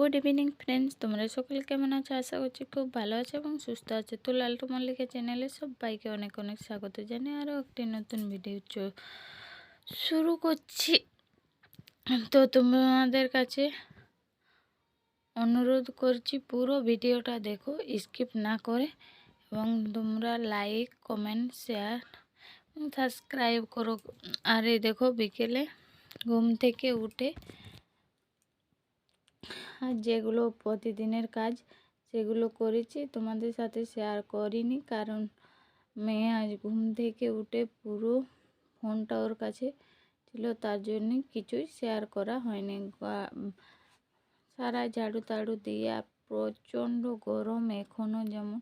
Good evening friends তোমরা সকলে কেমন আছো? আশা করছি খুব ভালো আছো এবং সুস্থ আছো। তো লালটু মল্লিকা চ্যানেলে সবাইকে অনেক অনেক স্বাগত জানাই আরও একটি নতুন ভিডিও শুরু করছি। তো তোমাদের কাছে অনুরোধ করছি, পুরো ভিডিওটা দেখো স্কিপ না করে এবং তোমরা লাইক কমেন্ট শেয়ার সাবস্ক্রাইব করো। আর এই দেখো বিকেলে ঘুম থেকে উঠে যেগুলো প্রতিদিনের কাজ, সেগুলো করেছি। তোমাদের সাথে শেয়ার করিনি কারণ মেয়ে আজ ঘুম থেকে উঠে পুরো ফোনটা ওর কাছে ছিল, তার জন্য কিছুই শেয়ার করা হয়নি। সারা ঝাড়ু তাড়ু দিয়ে প্রচণ্ড গরম এখনও যেমন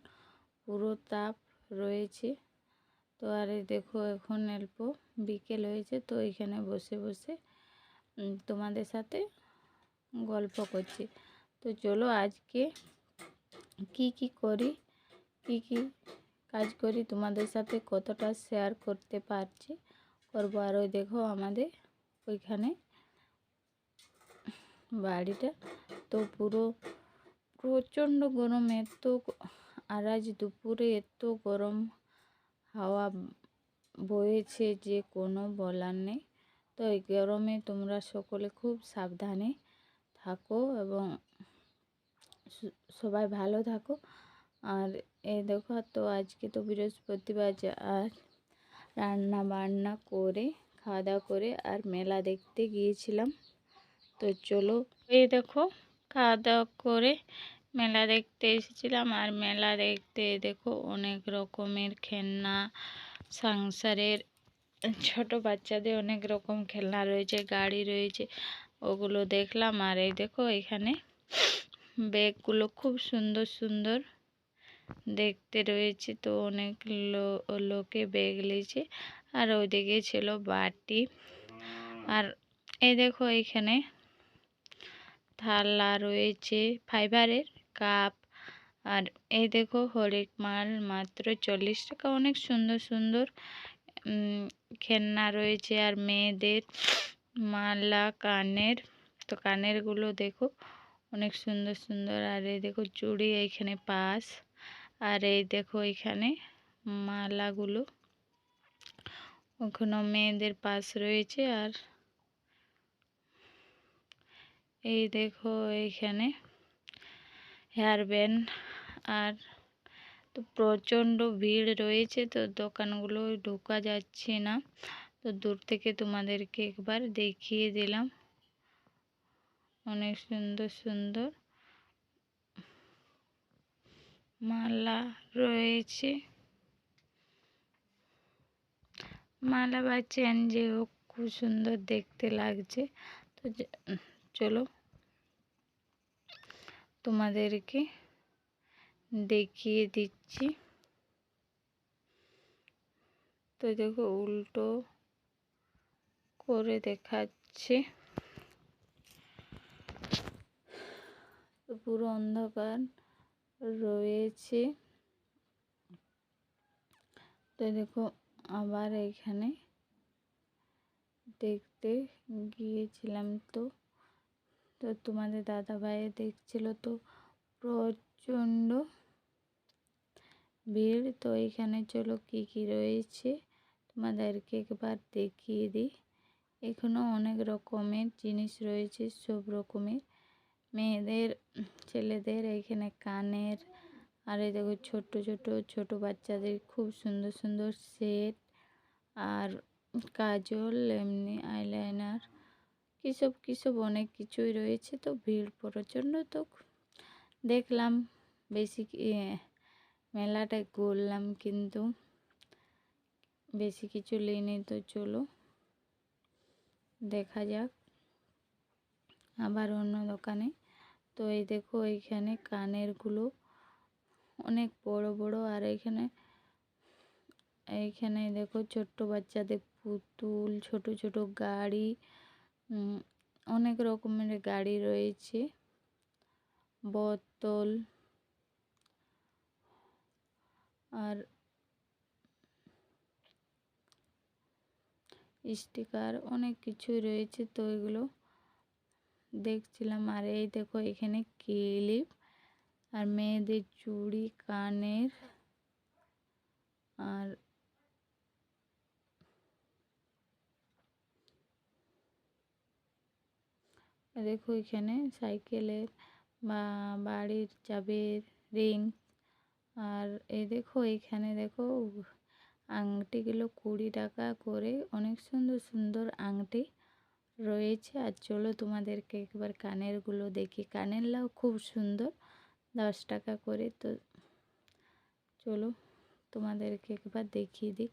পুরো তাপ রয়েছে। তো আরে দেখো, এখন অল্প বিকেল হয়েছে, তো এখানে বসে বসে তোমাদের সাথে গল্প করছি। তো চলো আজকে কি কি করি, কি কি কাজ করি তোমাদের সাথে কতটা শেয়ার করতে পারছি করব। আর ওই দেখো আমাদের ওইখানে বাড়িটা তো পুরো প্রচণ্ড গরম, এত আর আজ দুপুরে এত গরম হাওয়া বয়েছে যে কোনো বলার নেই। তো এই গরমে তোমরা সকলে খুব সাবধানে থাকো এবং সবাই ভালো থাকো। আর এই দেখো তো আজকে তো বৃহস্পতিবার আর রান্না বান্না করে খাওয়া দাওয়া করে আর মেলা দেখতে গিয়েছিলাম। তো চলো এই দেখো খাওয়া দাওয়া করে মেলা দেখতে এসেছিলাম আর মেলা দেখতে দেখো অনেক রকমের খেলনা, সংসারের ছোট বাচ্চাদের অনেক রকম খেলনা রয়েছে, গাড়ি রয়েছে। ওগুলো দেখলাম আর এই দেখো এখানে ব্যাগগুলো খুব সুন্দর সুন্দর দেখতে রয়েছে। তো অনেক লোকে ব্যাগ নিয়েছে আর ওইদিকে ছিল বাটি। আর এই দেখো এখানে থালা রয়েছে, ফাইবারের কাপ। আর এই দেখো হরেক মাল মাত্র চল্লিশ টাকা। অনেক সুন্দর সুন্দর খেলনা রয়েছে আর মেয়েদের। মালা, কানের। তো কানেরগুলো দেখো, অনেক সুন্দর সুন্দর। আর এই দেখো চুড়ি, এইখানে পাস। আর এই দেখো এখানে মালাগুলো। ওখানে মেয়েদের পাস রয়েছে। আর এই দেখো এইখানে হেয়ার ব্যান্ড। আর তো প্রচণ্ড ভিড় রয়েছে, তো দোকানগুলো ঢোকা যাচ্ছে না। তো দূর থেকে তোমাদেরকে একবার দেখিয়ে দিলাম। অনেক সুন্দর সুন্দর মালা রয়েছে। মালা বা চেন যে হোক, খুব সুন্দর দেখতে লাগছে। তো চলো তোমাদেরকে দেখিয়ে দিচ্ছি। তো দেখো উল্টো করে দেখাচ্ছে। পুরো অন্ধকার রয়েছে। তো দেখো, আবার এখানে দেখতে গিয়েছিলাম তো। তো তোমাদের দাদা ভাই দেখছিল তো প্রচণ্ড ভিড়। তো এখানে চলো কি কি রয়েছে তোমাদেরকে একবার দেখিয়ে দিই। এখানেও অনেক রকমের জিনিস রয়েছে, সব রকমের। মেয়েদের, ছেলেদের এখানে কানের, আর এই দেখো ছোট ছোট ছোট বাচ্চাদের খুব সুন্দর সুন্দর সেট, আর কাজল, এমনি আইলাইনার, কিসব কিসব অনেক কিছুই রয়েছে তো ভিড় প্রচণ্ড তো দেখলাম বেশি মেলাটায় ঘুরলাম কিন্তু বেশি কিছু নিইনি তো চলো। দেখা যাক। আবার অন্য দোকানে। তো এই দেখো, এইখানে কানেরগুলো অনেক বড় বড়। আর এইখানে এইখানে দেখো, ছোট্ট বাচ্চাদের পুতুল, ছোট ছোট গাড়ি অনেক রকমের গাড়ি রয়েছে। বোতল, আর স্টিকার, অনেক কিছুই রয়েছে। তো এগুলো দেখছিলাম। আর এই দেখো, এখানে ক্লিপ আর মেয়েদের চুড়ি, কানের আর দেখো এখানে সাইকেলের বা বাড়ির চাবির রিং। আর এই দেখো, এখানে দেখো আংটিগুলো কুড়ি টাকা করে অনেক সুন্দর সুন্দর আংটি রয়েছে। আর চলো তোমাদেরকে একবার কানেরগুলো দেখি। কানেরলাও খুব সুন্দর, দশ টাকা করে। তো চলো তোমাদেরকে একবার দেখিয়ে দিই।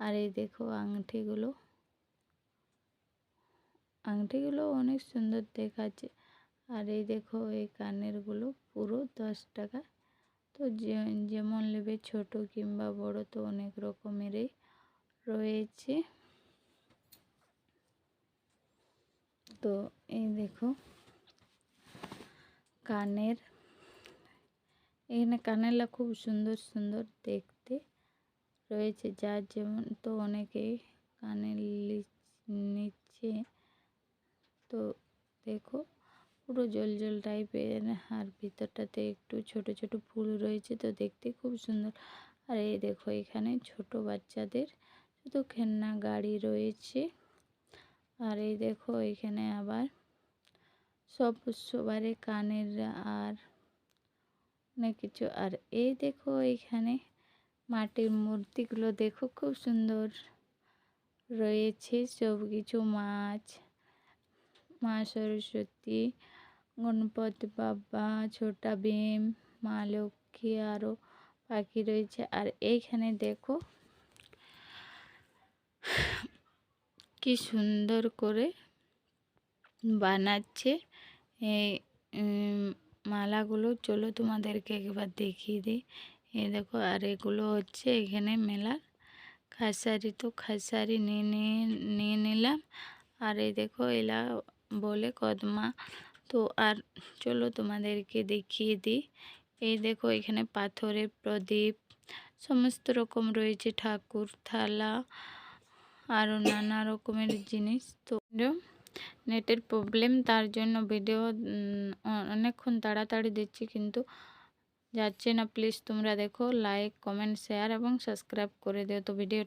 আর এই দেখো আংটিগুলো আংটিগুলো অনেক সুন্দর দেখাচ্ছে। আর এই দেখো এই কানেরগুলো পুরো দশ টাকা তো যেমন নেবে ছোট কিংবা বড় তো অনেক রকমেরই রয়েছে। তো এই দেখো, কানের, এখানে কানেরলা খুব সুন্দর সুন্দর দেখতে রয়েছে। যার যেমন তো অনেকেই কানের নিচ্ছে। তো দেখো পুরো জল জল টাইপের আর ভিতরটাতে একটু ছোট ছোট ফুল রয়েছে তো দেখতে খুব সুন্দর। আর এই দেখো এখানে ছোট বাচ্চাদের শুধু খেলনা, গাড়ি রয়েছে। আর এই দেখো এখানে আবার সব সবারে কানের আর অনেক কিছু। আর এই দেখো এখানে মাটির মূর্তিগুলো দেখো খুব সুন্দর রয়েছে। সব কিছু মাছ, মা সরস্বতী গণপতি বাবা, ছোটা ভীম, মা লক্ষ্মী আরও পাখি রয়েছে। আর এইখানে দেখো কি সুন্দর করে বানাচ্ছে। এই মালাগুলো, চলো তোমাদেরকে একবার দেখিয়ে দিই। এ দেখো, আর এগুলো হচ্ছে এখানে মেলার খাসারি। তো খাসারি নিয়ে নিয়ে নিয়ে নিলাম। আর এই দেখো, এলা বলে কদমা। তো আর চলো তোমাদেরকে দেখিয়ে দিই। এই দেখো এখানে পাথরের প্রদীপ, সমস্ত রকম রয়েছে ঠাকুর, থালা আরও নানা রকমের জিনিস। তো নেটের প্রবলেম তার জন্য ভিডিও অনেকক্ষণ তাড়াতাড়ি দিচ্ছি কিন্তু যাচ্ছে না। প্লিজ তোমরা দেখো লাইক কমেন্ট শেয়ার এবং সাবস্ক্রাইব করে দিও। তো ভিডিওটা